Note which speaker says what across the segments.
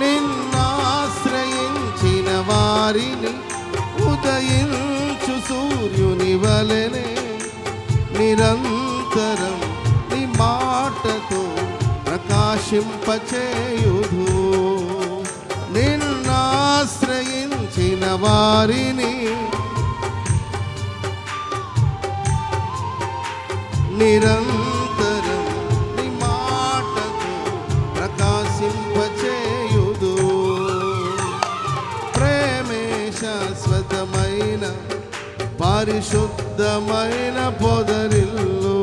Speaker 1: నిన్నాశ్రయించిన వారిని ఉదయించు సూర్యుని వలనే నిరంతరం నీ మాటతో ప్రకాశింపచేయుధు నిన్నాశ్రయించిన వారిని నిరంతరం పరిశుద్ధమైన పొదరిల్లు.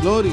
Speaker 1: గ్లోరీ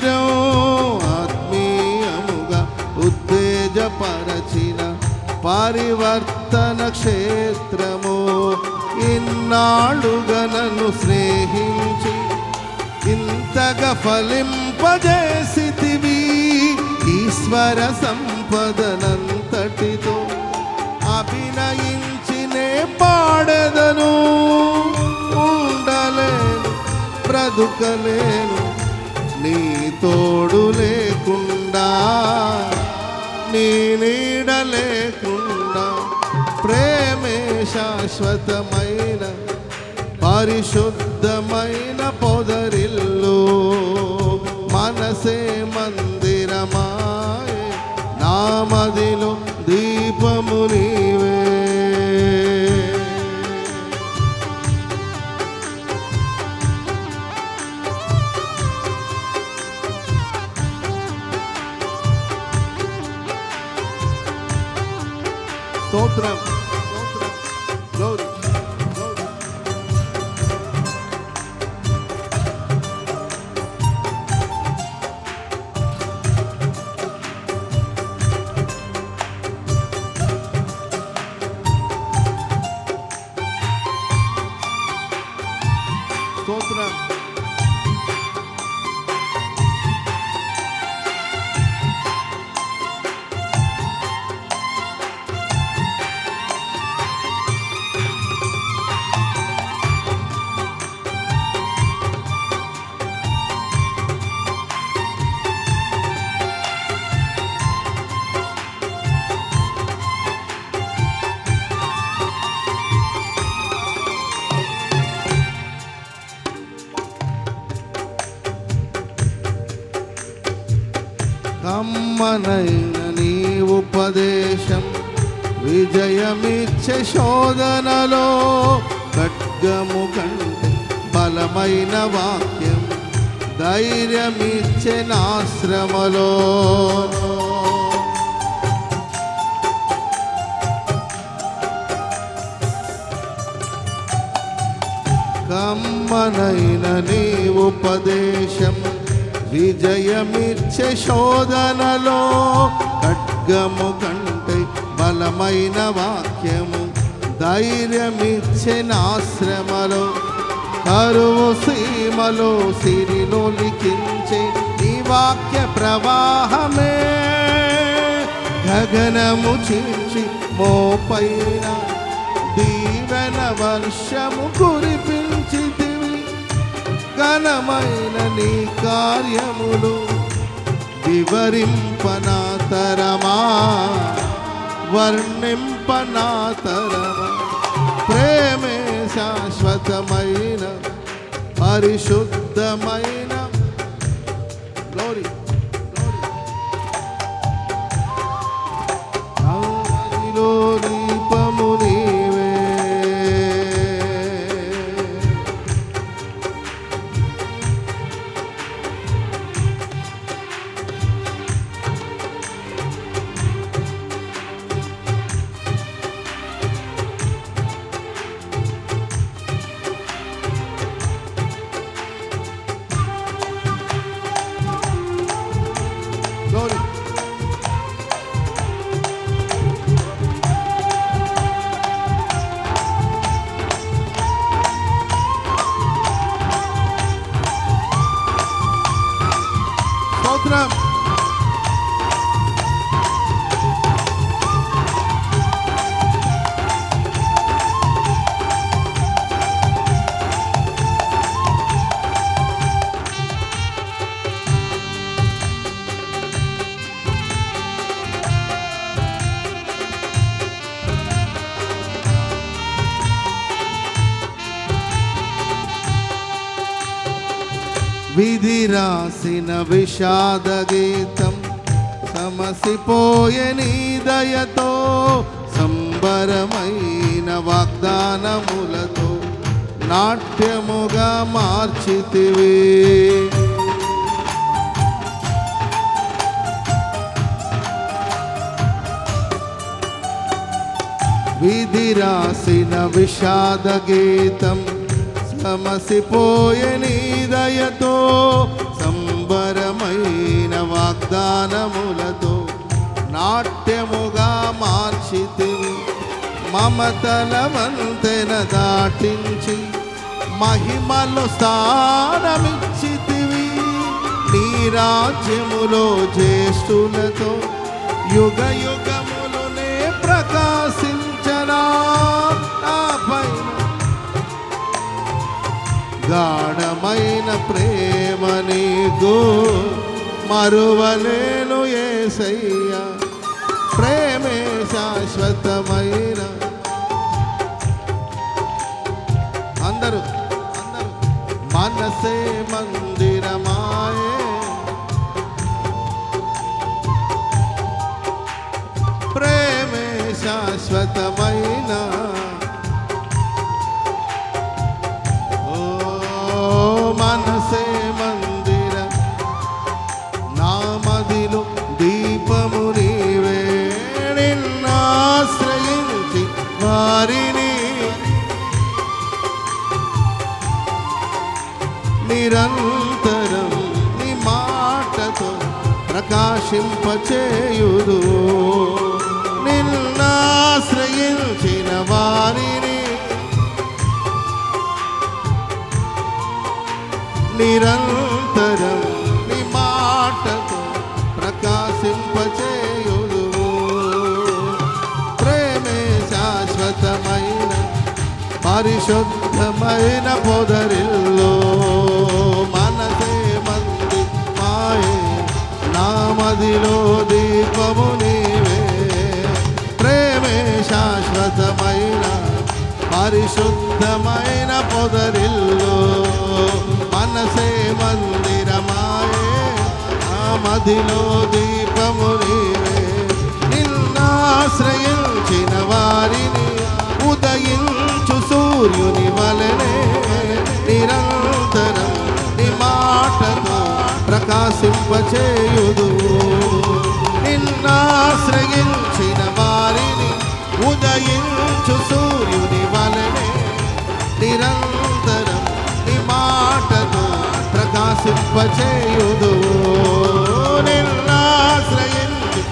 Speaker 1: నీరుదిరం ఆత్మీయముగా ఉత్తేజపరచిన పరివర్తన క్షేత్రము. ఇన్నాళ్ళుగా నన్ను స్నేహించి ఇంతగా ఫలింపజేసితివి. ఈశ్వర సంపదనంతటితో అభినయించినే పాడదను. ఉండలేను బ్రతుకలేను నీ తోడు లేకుండా నీ నీడ లేకుండా ప్రేమే శాశ్వతమైన పరిశుద్ధమైన పొదరిల్లు. మనసే మందిరమాయ నామదిలో దీపముని స్తోత్రం స్తోత్రం ఉపదేశం విజయమిచ్చే శోధనలో ఖడ్గము కంటే బలమైన వాక్యం ధైర్యమిచ్చే నాశ్రమలో. కమ్మనైన నీ ఉపదేశం విజయమిచ్చే శోధనలో ఖడ్గము కంటే బలమైన వాక్యము ధైర్యమిచ్చిన ఆశ్రమలో కరువు సీమలో సిరిలో లిఖించే నీ వాక్య ప్రవాహమే. గగనము చీల్చి మోపైన దీవెన వర్షము కురిపించితివి. ఘనమైన నీ కార్యములు వివరింపనాతరమా వర్ణింపనాతరమా? ప్రేమే శాశ్వతమైన పరిశుద్ధమైన రాసిన విషాద గీతం సమసిపోయే నీ దయతో సంబరమైన వాగ్దానములతో నాట్యముగా మార్చితివి. విధి రాసిన విషాద గీతం సమసిపోయే నీ దయతో శుభ్రమైన వాగ్దానములతో నాట్యముగా మార్చితివి. మమతల వంతెన దాటించి మహిమలు స్థానమిచ్చితివి. నీ రాజ్యములో జ్యేష్ఠులతో యుగ యుగములునే ప్రకాశించరా నా పైన గాఢమైన ప్రేమ నీకు. మరువలేను ఏసయ్య ప్రేమే శాశ్వతమైన. అందరూ అందరూ మనసే మందిరమ? నిరంతరం నీ మాటతో ప్రకాశింపచేయుదు. నిన్నాశ్రయించిన వారిని నిరంతరం నీ మాటతో ప్రకాశింపచేయుదు. ప్రేమే శాశ్వతమైన పరిశుద్ధమైన పొదరిల్లో పరిశుద్ధమైన పొదరిల్లు. మనసే మందిరమాయే ఆ మదిలో దీపము నీవే. నిన్నాశ్రయించిన వారిని ఉదయించు సూర్యుని వలనే. ప్రకాశింపచేయుదు నిన్నాశ్రయించు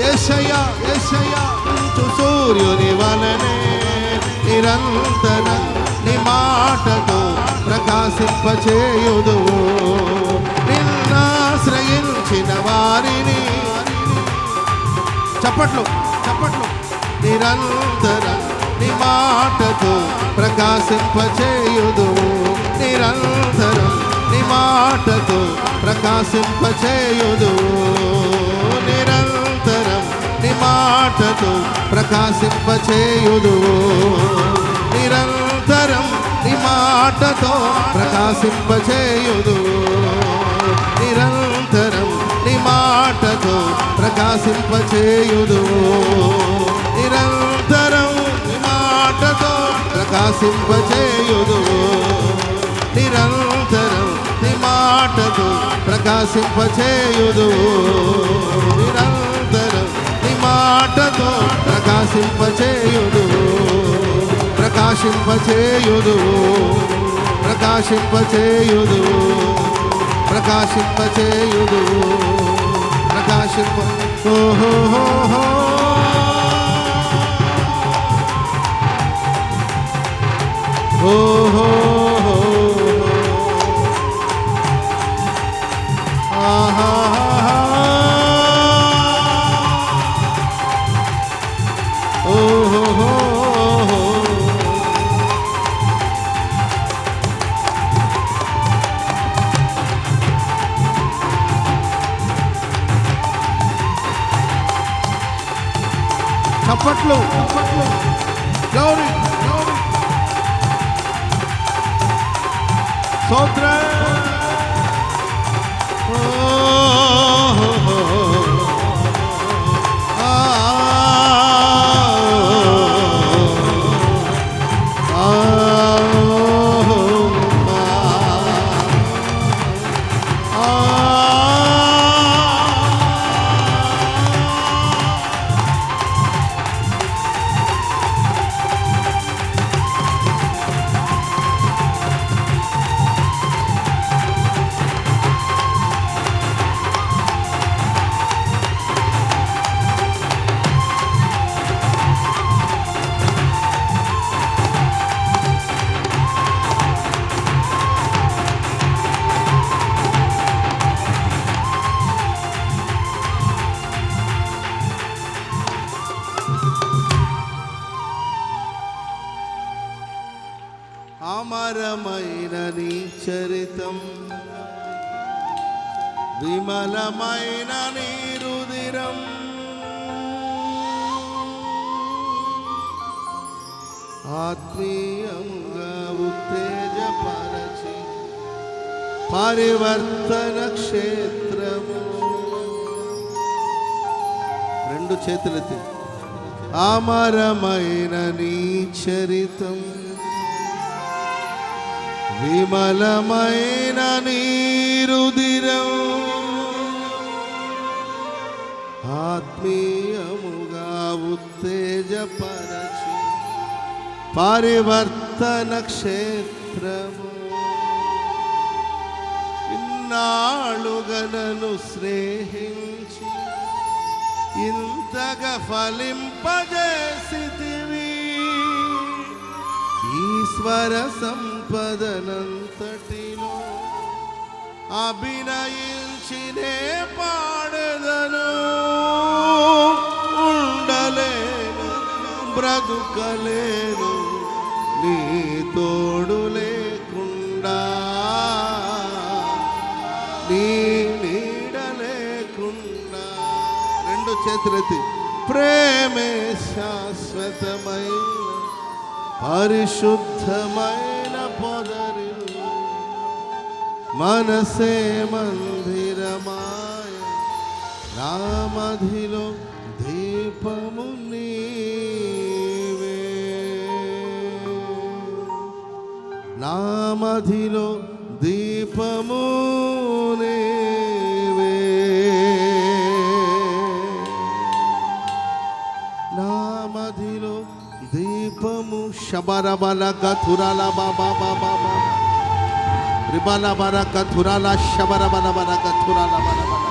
Speaker 1: యశయ యశయ సూర్యుని వలనే నిరంతర నీ మాటతో ప్రకాశింపచేయుదు. నిన్నాశ్రయించిన వారిని చప్పట్లు చప్పట్లు. నిరంతర నీ మాటతో ప్రకాశింపచేయుదు. నిరంతర మాటతో ప్రకాశింపచేయుదు నిరంతరం నీ మాటతో ప్రకాశింపచేయుదు నిరంతరం నీ మాటతో ప్రకాశింపచేయుదు నిరంతరం నీ మాటతో ప్రకాశింపచేయుదు నిరంతరం నీ మాటతో ప్రకాశింపచేయుదు నిరంతరం మాటకు ప్రకాశింపచేయుదు. నిరంతరం నీ మాటతో ప్రకాశింపచేయుదు. ప్రకాశింపచేయుదు. ప్రకాశింపచేయుదు. ప్రకాశింపచేయుదు. ప్రకాశింప ఓహో ఓహో. చప్పట్లు. చప్పట్లు గౌరీ. గౌరీ సోద్ర విమలమైన నీ చరితం. విమలమైన నీ రుదిరం ఆత్మీయంగా ఉత్తేజపరచి పరివర్తన క్షేత్రము. రెండు చేతులతో అమరమైన నీ చరితం. విమలమైన నీరుదిరం ఆత్మీయముగా ఉత్తేజపరచు పరివర్తన క్షేత్రము. ఇన్నాళ్ళుగనను స్నేహించి ఇంతగా ఫలింపజేసితివి. ఈశ్వర సంపదనంతటిలో అభినయించినే పాడదను. ఉండలేను బ్రతుకలేను నీ తోడు లేకుండా. నీ నీడ లేకుండా. రెండు చేతులెత్తి. ప్రేమే శాశ్వతమైన పరిశుద్ధమైన పొదరిల్లు మనసే మందిరమాయ రామధిలో దీపము నీవే. నామధిలో దీపము నే నా దీపము శబరబల కథురాల బాబా బాబా బాబా రిబల బర కథురాల శబరబల బల బర కథురల బల బల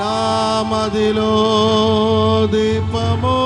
Speaker 1: నామదిలో నా దీపము